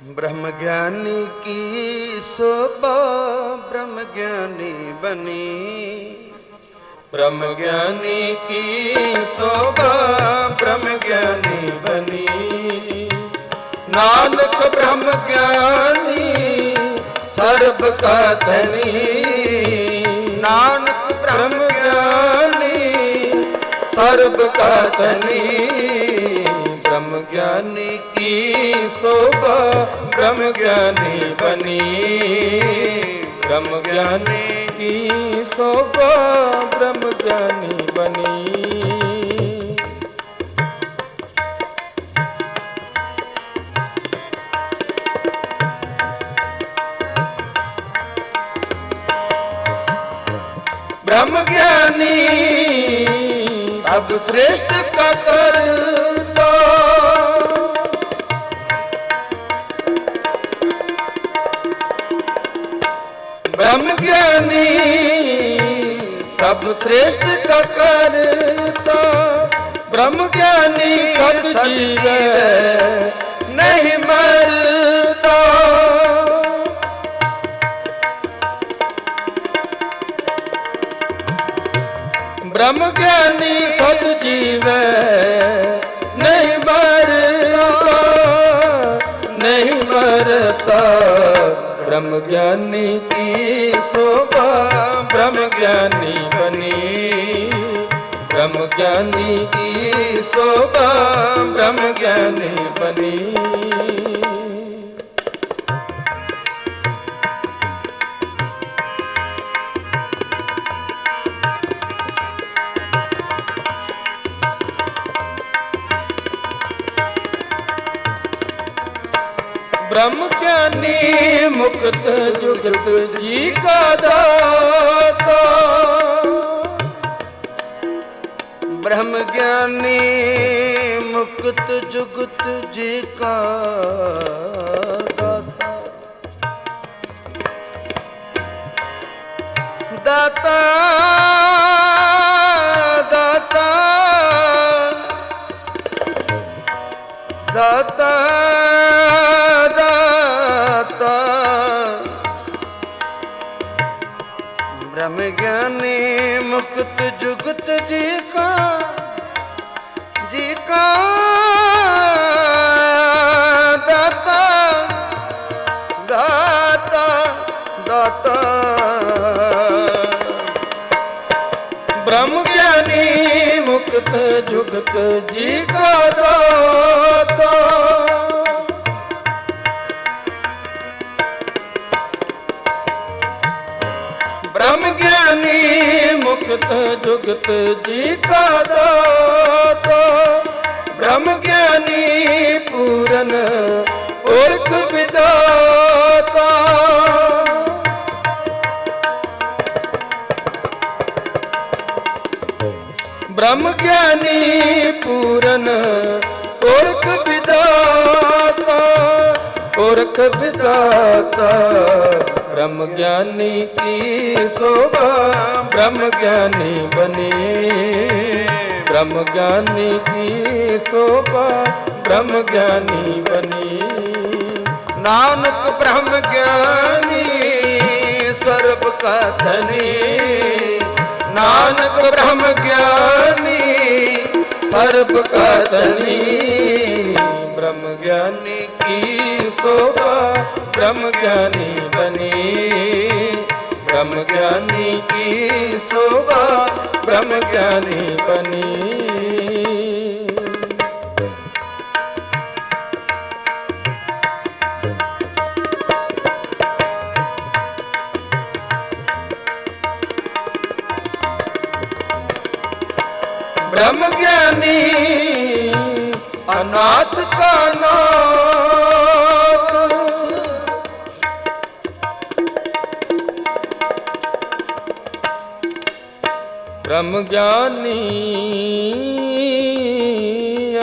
ਬ੍ਰਹਮ ਗਿਆਨੀ ਕੀ ਸੋਭਾ ਬ੍ਰਹਮ ਗਿਆਨੀ ਬਣੀ? ਬ੍ਰਹਮ ਗਿਆਨੀ ਕੀ ਸੋਭਾ ਬ੍ਰਹਮ ਗਿਆਨੀ ਬਣੀ? ਨਾਨਕ ਬ੍ਰਹਮ ਗਿਆਨੀ ਸਰਬ ਕਾ ਧਨੀ ਨਾਨਕ ਬ੍ਰਹਮ ਗਿਆਨੀ ਸਰਬ ਕਾ ਧਨੀ ज्ञानी की शोभा ब्रह्म ज्ञानी बनी। ब्रह्म ज्ञानी की शोभा ब्रह्म ज्ञानी बनी। ब्रह्म ज्ञानी सब श्रेष्ठ का कर ਬ੍ਰਹਮ ਗਿਆਨੀ ਸਭ ਸ੍ਰੇਸ਼ਟ ਕਾ ਕਰਤਾ। ਬ੍ਰਹਮ ਗਿਆਨੀ ਸਤ ਸਤਜੀਵ ਨਹੀਂ ਮਰਤਾ। ਬ੍ਰਹਮ ਗਿਆਨੀ ਸਤ ਜੀਵੈ। ਬ੍ਰਹਮ ਗਿਆਨੀ ਕੀ ਸੋਭਾ ਬ੍ਰਹਮ ਗਿਆਨੀ ਬਨੀ ਬ੍ਰਹਮ ਗਿਆਨੀ ਕੀ ਸੋਭਾ ਬ੍ਰਹਮ ਗਿਆਨੀ ਬਨੀ ਬ੍ਰਹਮ ਗਿਆਨੀ ਮੁਕਤ ਜੁਗਤ ਜੀ ਕਾ ਦਾਤਾ। ਬ੍ਰਹਮ ਗਿਆਨੀ ਮੁਕਤ ਜੁਗਤ ਜੀ ਕਾ ਦਾਤਾ। ਦਾਤਾ ਜੁਗਤ ਜੁਗਤ ਜੀ ਕਾ ਜੀ ਕਾ ਬ੍ਰਹਮ ਗਿਆਨੀ ਮੁਕਤ ਜੁਗਤ ਜੀ ਕਾ ਦਾਤਾ। ਜੁਗਤ ਜੁਗਤ ਜੀ ਕਾ ਦਾਤਾ। ਬ੍ਰਹਮ ਗਿਆਨੀ ਪੂਰਨ ਔਰਖ ਵਿਦਾਤਾ। ਬ੍ਰਹਮ ਗਿਆਨੀ ਪੂਰਨ ਔਰਖ ਵਿਦਾਤਾ। ਔਰਖ ਵਿਦਾਤਾ। ਬ੍ਰਹਮ ਗਿਆਨੀ ਕੀ ਸੋਭਾ? ਬ੍ਰਹਮ ਗਿਆਨੀ ਬਨੇ ਬ੍ਰਹਮ ਗਿਆਨੀ ਕੀ ਸੋਭਾ? ਬ੍ਰਹਮ ਗਿਆਨੀ ਬਨੇ ਨਾਨਕ ਬ੍ਰਹਮ ਗਿਆਨੀ, ਸਰਬ ਕਾ ਧਨੀ ਨਾਨਕ ਬ੍ਰਹਮ ਗਿਆਨੀ, ਸਰਬ ਕਾ ਧਨੀ ਬ੍ਰਹਮ ਗਿਆਨੀ ਕੀ ਸੋਭਾ ਬ੍ਰਹਮ ਗਿਆਨੀ ਬਨੇ ਬ੍ਰਹਮ ਗਿਆਨੀ ਕੀ ਸੋਭਾ ਬ੍ਰਹਮ ਗਿਆਨੀ ਬਨੇ ਬ੍ਰਹਮ ਗਿਆਨੀ ਅਨਾਥ ਕਾ ਨਾਮ ਬ੍ਰਹਮ ਗਿਆਨੀ,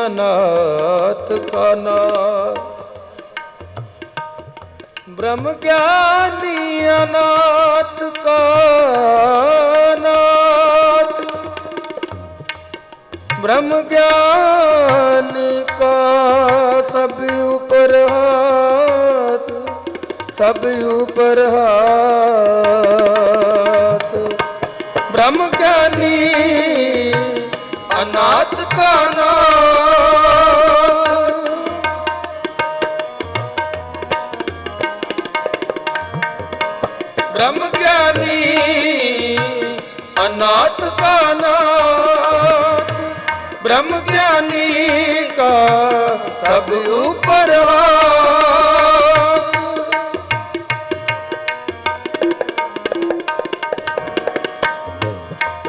ਅਨਾਥ ਕਾਨਾਥ ਬ੍ਰਹਮ ਗਿਆਨੀ, ਅਨਾਥ ਕਾਨਾਥ ਬ੍ਰਹਮ ਗਿਆਨੀ ਕਾ ਸਭ ਉਪਰ ਹਾਥ, ਸਭ ਉਪਰ ਹਾਥ। ਗਿਆਨੀ ਅਨਾਥ ਕਾ ਨਾਮ ਬ੍ਰਹਮ ਗਿਆਨੀ, ਅਨਾਥ ਕਾ ਨਾਥ ਬ੍ਰਹਮ ਗਿਆਨੀ ਕਾ ਸਭ ਉਪਰ ਹਾਥ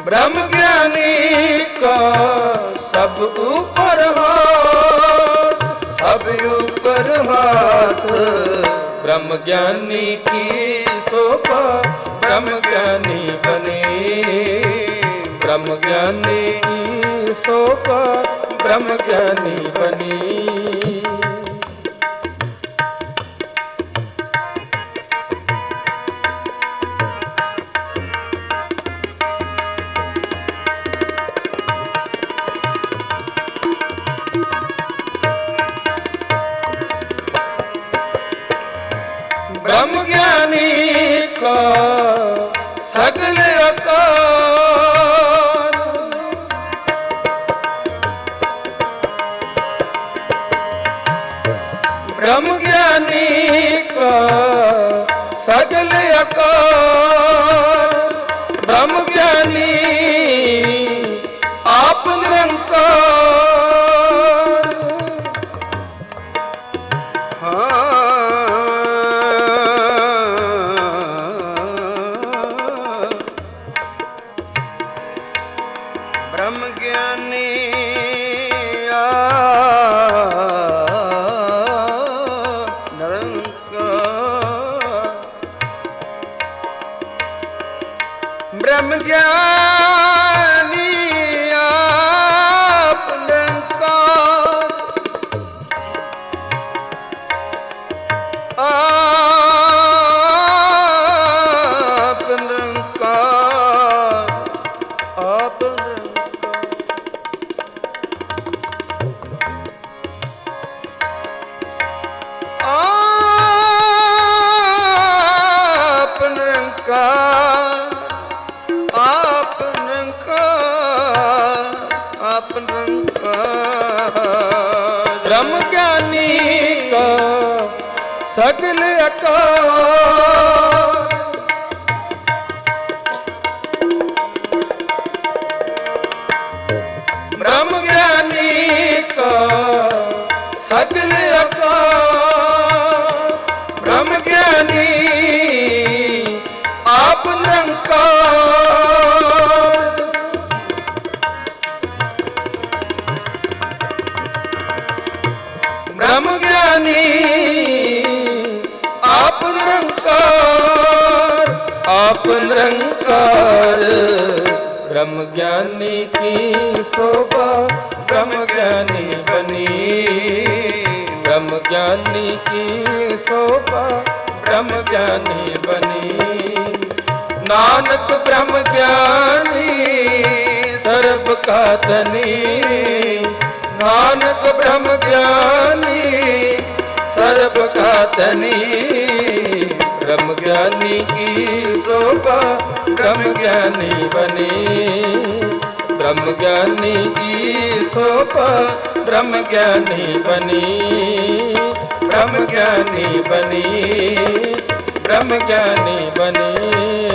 ਬ੍ਰਹਮ ਗਿਆਨੀ ਕਾ ਸਭ ਉਪਰ ਹਾਥ, ਸਭ ਉਪਰ ਹਾਥ। ਬ੍ਰਹਮ ਗਿਆਨੀ ਕੀ ਸੋਭਾ, ਬ੍ਰਹਮ ਗਿਆਨੀ ਬਨੇ ਬ੍ਰਹਮ ਗਿਆਨੀ ਕੀ ਸੋਭਾ, ਬ੍ਰਹਮ ਗਿਆਨੀ ਬਨੀ ਬ੍ਰਹਮ ਬ੍ਰਹਮ ਗਿਆਨੀ ਸਗਲ ਆਕਾਰ ਬ੍ਰਹਮ ਗਿਆਨੀ ਕਾ ਸਗਲ ਆਕਾਰ ਬ੍ਰਹਮ ਗਿਆਨੀ ਆਪ ਨਿਰੰਕਾਰ। ਆਪ ਨਿਰੰਕਾਰ। ਬ੍ਰਹਮ ਗਿਆਨੀ ਕੀ ਸੋਭਾ, ਬ੍ਰਹਮ ਗਿਆਨੀ ਬਨੀ ਬ੍ਰਹਮ ਗਿਆਨੀ ਕੀ ਸੋਭਾ, ਬ੍ਰਹਮ ਗਿਆਨੀ ਬਨੀ ਨਾਨਕ ਬ੍ਰਹਮ ਗਿਆਨੀ, ਸਰਬ ਕਾ ਧਨੀ ਨਾਨਕ ਬ੍ਰਹਮ ਗਿਆਨੀ, ਸਰਬ ਕਾ ਧਨੀ ਬ੍ਰਹਮ ਗਿਆਨੀ ਕੀ ਸੋਭਾ? ਬ੍ਰਹਮ ਗਿਆਨੀ ਬਨੇ ਬ੍ਰਹਮ ਗਿਆਨੀ ਕੀ ਸੋਭਾ? ਬ੍ਰਹਮ ਗਿਆਨੀ ਬਨੀ ਬ੍ਰਹਮ ਗਿਆਨੀ ਬਨੀ ਬ੍ਰਹਮ ਗਿਆਨੀ ਬਨੀ